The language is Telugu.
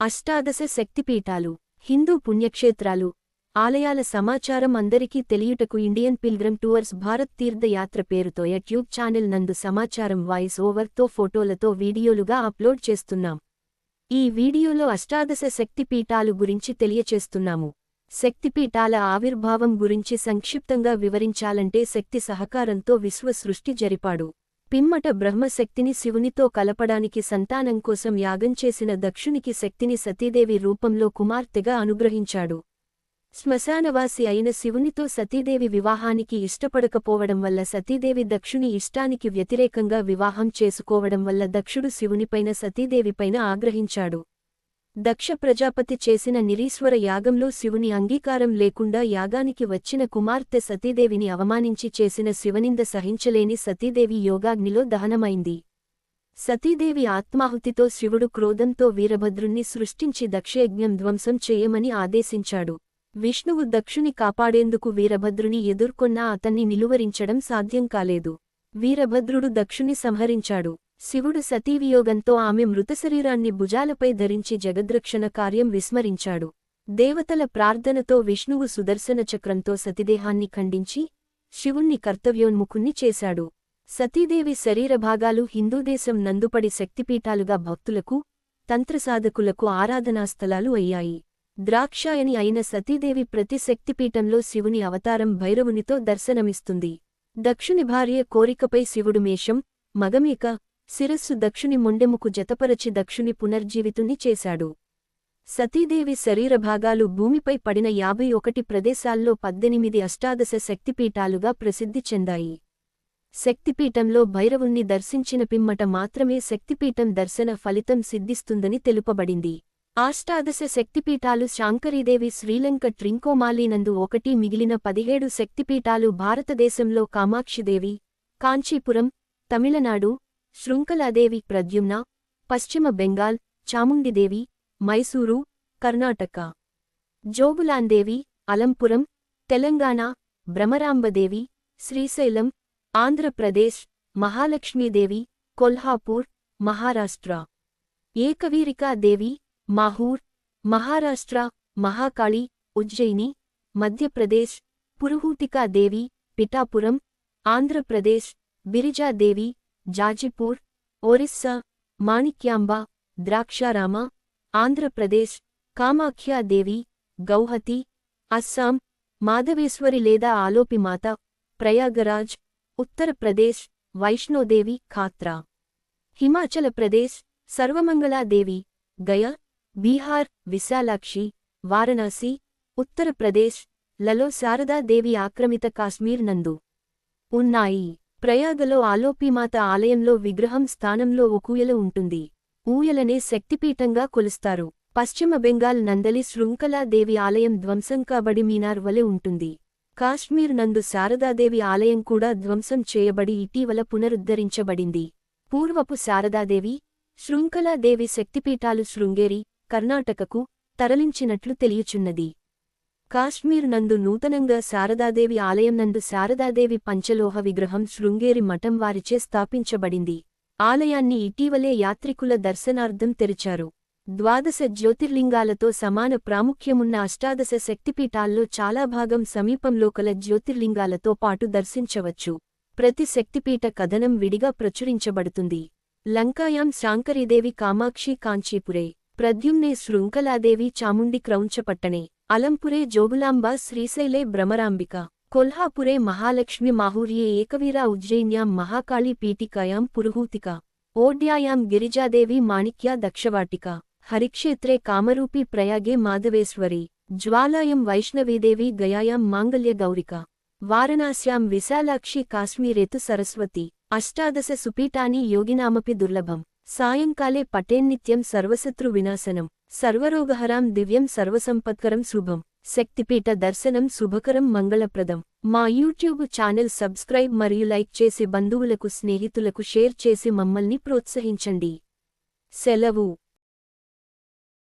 అష్టాదశ శక్తిపీఠాలు హిందూ పుణ్యక్షేత్రాలు ఆలయాల సమాచారం అందరికీ తెలియుటకు Indian pilgrim tours Bharat Tirthayatra పేరుతో యూట్యూబ్ ఛానల్ నందు సమాచారం వాయిస్ ఓవర్తో ఫోటోలతో వీడియోలుగా అప్లోడ్ చేస్తున్నాం. ఈ వీడియోలో అష్టాదశ శక్తిపీఠాలు గురించి తెలియచేస్తున్నాము. శక్తిపీఠాల ఆవిర్భావం గురించి సంక్షిప్తంగా వివరించాలంటే శక్తి సహకారంతో విశ్వ సృష్టి జరిపాడు. పిమ్మట బ్రహ్మశక్తిని శివునితో కలపడానికి సంతానం కోసం యాగం చేసిన దక్షునికి శక్తిని సతీదేవి రూపంలో కుమార్తెగా అనుగ్రహించాడు. శ్మశానవాసి అయిన శివునితో సతీదేవి వివాహానికి ఇష్టపడకపోవడం వల్ల సతీదేవి దక్షుని ఇష్టానికి వ్యతిరేకంగా వివాహం చేసుకోవడం వల్ల దక్షుడు శివునిపైన సతీదేవిపైన ఆగ్రహించాడు. దక్ష ప్రజాపతి చేసిన నిరీశ్వర యాగంలో శివుని అంగీకారం లేకుండా యాగానికి వచ్చిన కుమార్తె సతీదేవిని అవమానించి చేసిన శివనింద సహించలేని సతీదేవి యోగాగ్నిలో దహనమైంది. సతీదేవి ఆత్మాహుతితో శివుడు క్రోధంతో వీరభద్రుణ్ణి సృష్టించి దక్షయజ్ఞం ధ్వంసం చేయమని ఆదేశించాడు. విష్ణువు దక్షుని కాపాడేందుకు వీరభద్రుని ఎదుర్కొన్నా అతన్ని నిలువరించడం సాధ్యం కాలేదు. వీరభద్రుడు దక్షుని సంహరించాడు. శివుడు సతీవియోగంతో ఆమె మృతశరీరాన్ని భుజాలపై ధరించి జగద్రక్షణ కార్యం విస్మరించాడు. దేవతల ప్రార్థనతో విష్ణువు సుదర్శన చక్రంతో సతిదేహాన్ని ఖండించి శివుణ్ణి కర్తవ్యోన్ముఖుణ్ణి చేశాడు. సతీదేవి శరీరభాగాలు హిందూదేశం నందుపడి శక్తిపీఠాలుగా భక్తులకు తంత్రసాధకులకు ఆరాధనాస్థలాలు అయ్యాయి. ద్రాక్షాయని అయిన సతీదేవి ప్రతి శక్తిపీఠంలో శివుని అవతారం భైరవునితో దర్శనమిస్తుంది. దక్షుని భార్య కోరికపై శివుడు మేషం మగమీక శిరస్సు దక్షుని మొండెముకు జతపరచి దక్షుని పునర్జీవితుని చేశాడు. సతీదేవి శరీరభాగాలు భూమిపై పడిన యాభై ఒకటి ప్రదేశాల్లో పద్దెనిమిది అష్టాదశ శక్తిపీఠాలుగా ప్రసిద్ధి చెందాయి. శక్తిపీఠంలో భైరవుణ్ణి దర్శించిన పిమ్మట మాత్రమే శక్తిపీఠం దర్శన ఫలితం సిద్ధిస్తుందని తెలుపబడింది. అష్టాదశ శక్తిపీఠాలు శాంకరీదేవి శ్రీలంక ట్రింకోమాలీనందు ఒకటి మిగిలిన పదిహేడు శక్తిపీఠాలు భారతదేశంలో కామాక్షిదేవి కాంచీపురం తమిళనాడు శృంఖలాదేవి ప్రద్యుమ్న పశ్చిమ బెంగాల్ చాముండిదేవి మైసూరు కర్ణాటక. జోగులాందేవి అలంపురం తెలంగాణ భ్రమరాంబదేవి శ్రీశైలం ఆంధ్రప్రదేశ్ మహాలక్ష్మీదేవి కొల్హాపూర్ మహారాష్ట్ర. ఏకవీరికాదేవి మాహూర్ మహారాష్ట్ర మహాకాళి ఉజ్జయిని మధ్యప్రదేశ్ పురుహూతికాదేవి పిఠాపురం ఆంధ్రప్రదేశ్ బిరిజాదేవి జాజిపూర్ ఒరిస్సా మాణిక్యాంబ ద్రాక్షారామ ఆంధ్రప్రదేశ్ కామాఖ్యాదేవి గౌహతి అస్సాం మాధవేశ్వరి లేదా ఆలోపిమాత ప్రయాగరాజ్ ఉత్తరప్రదేశ్ వైష్ణోదేవి ఖాత్రా. హిమాచల ప్రదేశ్ సర్వమంగళాదేవి గయ బీహార్ విశాలాక్షి వారణాసి ఉత్తరప్రదేశ్లలో శారదాదేవి ఆక్రమిత కాశ్మీర్ నందు. ఉన్నాయి. ప్రయాగలో ఆలోపిమాత ఆలయంలో విగ్రహం స్థానంలో ఒకూయల ఉంటుంది. ఊయలనే శక్తిపీఠంగా కొలుస్తారు. పశ్చిమ బెంగాల్ నందలి శృంఖలాదేవి ఆలయం ధ్వంసం కాబడి మీనార్ వలె ఉంటుంది. కాశ్మీర్ నందు శారదాదేవి ఆలయం కూడా ధ్వంసం చేయబడి ఇటీవల పునరుద్ధరించబడింది. పూర్వపు శారదాదేవి శృంఖలాదేవి శక్తిపీఠాలు శృంగేరి కర్ణాటకకు తరలించినట్లు తెలియచున్నది. కాశ్మీర్ నందు నూతనంగా శారదాదేవి ఆలయం నందు శారదాదేవి పంచలోహ విగ్రహం శృంగేరి మఠం వారిచే స్థాపించబడింది. ఆలయాన్ని ఇటీవలే యాత్రికుల దర్శనార్థం తెరిచారు. ద్వాదశ జ్యోతిర్లింగాలతో సమాన ప్రాముఖ్యమున్న అష్టాదశ శక్తిపీఠాల్లో చాలా భాగం సమీపంలో కల జ్యోతిర్లింగాలతో పాటు దర్శించవచ్చు. ప్రతి శక్తిపీఠ కథనం విడిగా ప్రచురించబడుతుంది. లంకాయాం శాంకరీదేవి కామాక్షి కాంచీపురే ప్రద్యుమ్నే శృంఖలాదేవి చాముండి క్రౌంచపట్టణే అలంపురే జోగులాంబ శ్రీశైలే భ్రమరాంబిక. కొల్హాపురే మహాలక్ష్మి మాహూర్యే ఏకవీరా ఉజ్జయిన్యాం మహాకాళీ పీఠికాయాం పురుహూతిక. ఓడ్యాయాం గిరిజాదేవి మాణిక్యా దక్షవాటిక. హరిక్షేత్రే కామరూపి ప్రయాగే మాధవేశ్వరి. జ్వాలాయం వైష్ణవీదేవి గయాయాం మాంగళ్య గౌరిక. వారణాస్యాం విశాలాక్షి కాశ్మీరేతు సరస్వతి. అష్టాదశ సుపీఠాని యోగినామపి దుర్లభం. సాయంకాలే పటేన్నిత్యం సర్వశత్రు వినాశనం. సర్వరోగహరాం దివ్యం సర్వసంపత్కరం శుభం. శక్తిపీఠ దర్శనం శుభకరం మంగళప్రదం. మా యూట్యూబ్ ఛానల్ సబ్స్క్రైబ్ మరియు లైక్ చేసి బంధువులకు స్నేహితులకు షేర్ చేసి మమ్మల్ని ప్రోత్సహించండి. సెలవు.